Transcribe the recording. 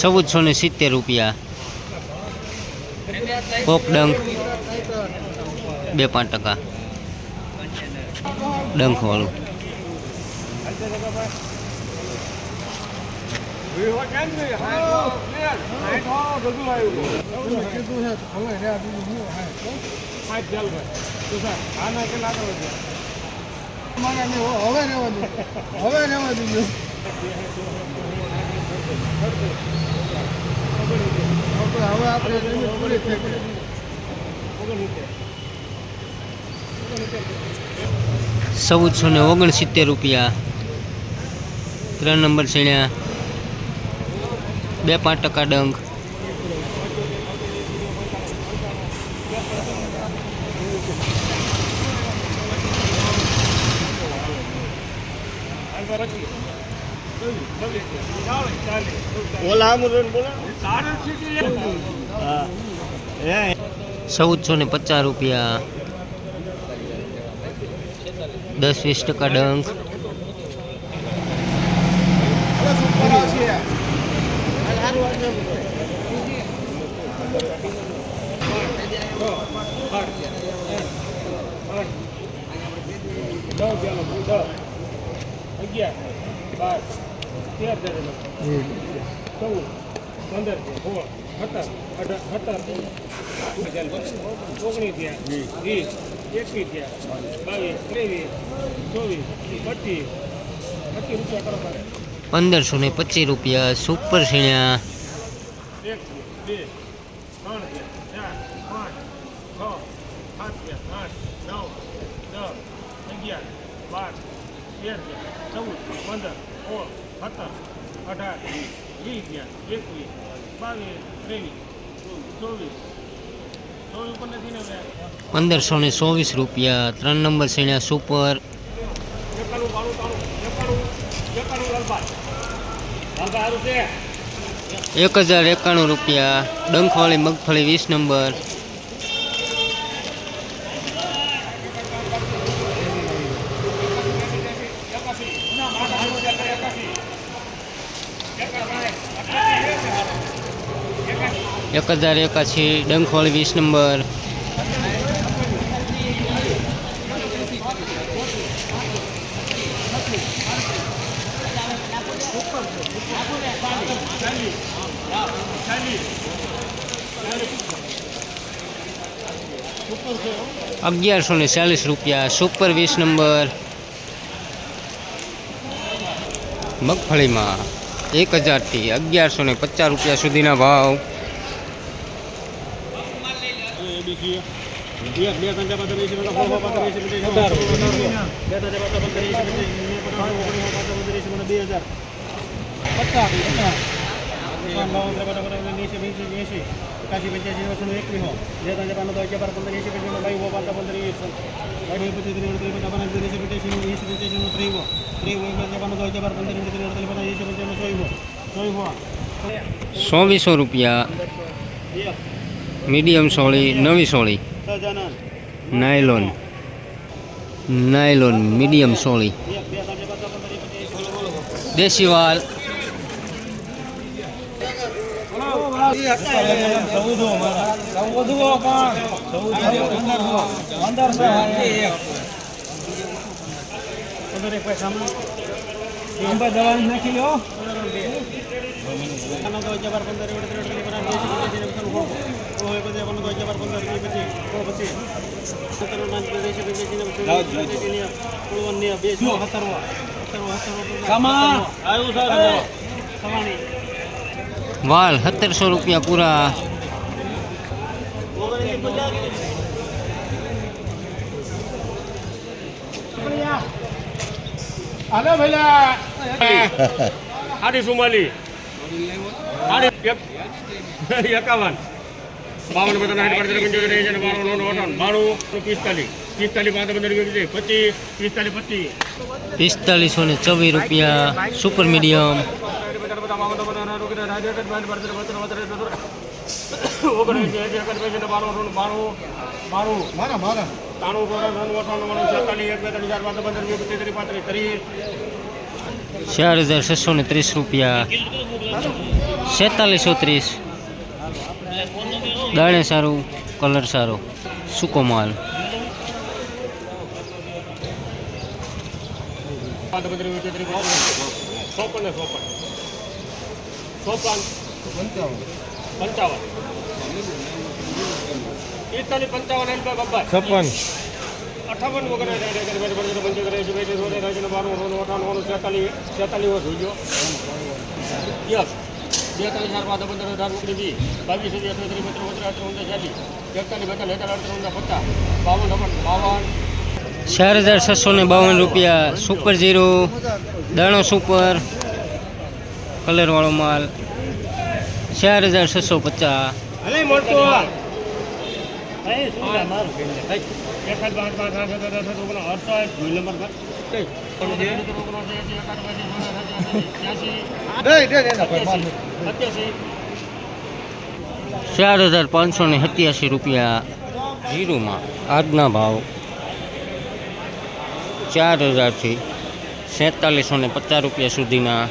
ચૌદસો ને સિત્તેર રૂપિયા. કોક ડંખ બે પાંચ ટકા. ડંખ હવે રહેવા દો હવે રહેવા દીધું હવે આપણે ચૌદસો ને ઓગણસિત્તેર રૂપિયા. ત્રણ નંબર શ્રેણ્યા બે પાંચ ટકા ડંખ. ચૌદસો ને પચાસ રૂપિયા. દસ વીસ ટકા ડંખ. અગિયાર બાર તેર ચૌદ પંદર સોળ સત્તર અઢાર સત્તર ઓગણીસ થયા વીસ એકવીસ થયા બાવીસ ત્રેવીસ ચોવીસ પચીસ પચીસ રૂપિયા કરો પંદરસો ને પચીસ રૂપિયા સુપર શ્રેણ્યા એક બે ત્રણ થયા ચાર પાંચ છ સાત થયા આઠ નવ દસ અગિયાર બાર તેર થયા ચૌદ પંદર સોળ સત્તર અઢાર વીસ થયા એકવીસ બાવીસ ત્રેવીસ ચોવીસ? પંદરસો ને ચોવીસ રૂપિયા, ત્રણ નંબર શ્રેણ્યા સુપર. એકાણું બાણું ત્રાણું એકાણું એકાણું લાલભાઈ લાલભાઈ સારું છે. એક હજાર એકાણું રૂપિયા. ડંખવાળી મગફળી વીસ નંબર. એક હજાર એકાશી ડંખવાળી વીસ નંબર. અગિયારસો ને ચાલીસ રૂપિયા સુપર વીસ નંબર મગફળીમાં એક હજારથી અગિયારસો ને પચાસ રૂપિયા સુધીના ભાવ ચોવીસો રૂપિયા મીડિયમ સોળી નવી સોળી નાયલોન નાયલોન મીડિયમ સોળી દેશી વાલ નાખી લો હજાર પંદર વાલ સત્તરસો રૂપિયા પૂરા. હાલો ભઈલા આડી સુમાલી. એકાવન. બાવન બધા સાઠ પાંચ પંચોતેર અઠાવન. બાણું પિસ્તાલીસ. પિસ્તાલીસ પાંચ પંદર વીસ પચીસ. પિસ્તાલીસ પચીસ. પિસ્તાલીસો ને ચોવીસ રૂપિયા સુપર મીડિયમ બાણું અઠાણું છેતાલીસ એક બેતાલીસ ચાર પાંચ પંદર વીસ ત્રીસ પાંત્રીસ ત્રીસ. ચાર હજાર છસો ને ત્રીસ રૂપિયા. છેતાલીસો ત્રીસ. દાણે સારું કલર સારો. સૂકો માલ? પાંચ પંદર વીસ ત્રીસ પાંત્રીસ. ચોપન ને ચોપન ચોપન. પંચાવન. પંચાવન એમ બાબા છપ્પન. અઠાવન વગર પંચોતેર એસી બેસી સોળે રાજ્યનો બારનું સોળનું અઠાણું છેતાલીસ છેતાલીસ જોઈજો યસ. બેતાલીસ ચાર પાંચ પંદર અઢાર ઓગણીસ વીસ. બાવીસ સુધી ત્રીસ બત્રીસ બત્રીસ અઠ્યાવીસ ઊંધા ચાલીસ. એકતાલીસ અઠાર અઠર ઊંધા પચાસ. બાવન અપન બાવન. ચાર હજાર છસો ને બાવન રૂપિયા સુપર ઝીરો દાણો સુપર કલરવાળો માલ ચાર હજાર છસો પચાસ. ચાર હજાર પાંચસો ને સત્યાસી રૂપિયા ઝીરોમાં આજના ભાવ ચાર હજારથી સેતાલીસો ને પચાસ રૂપિયા સુધીના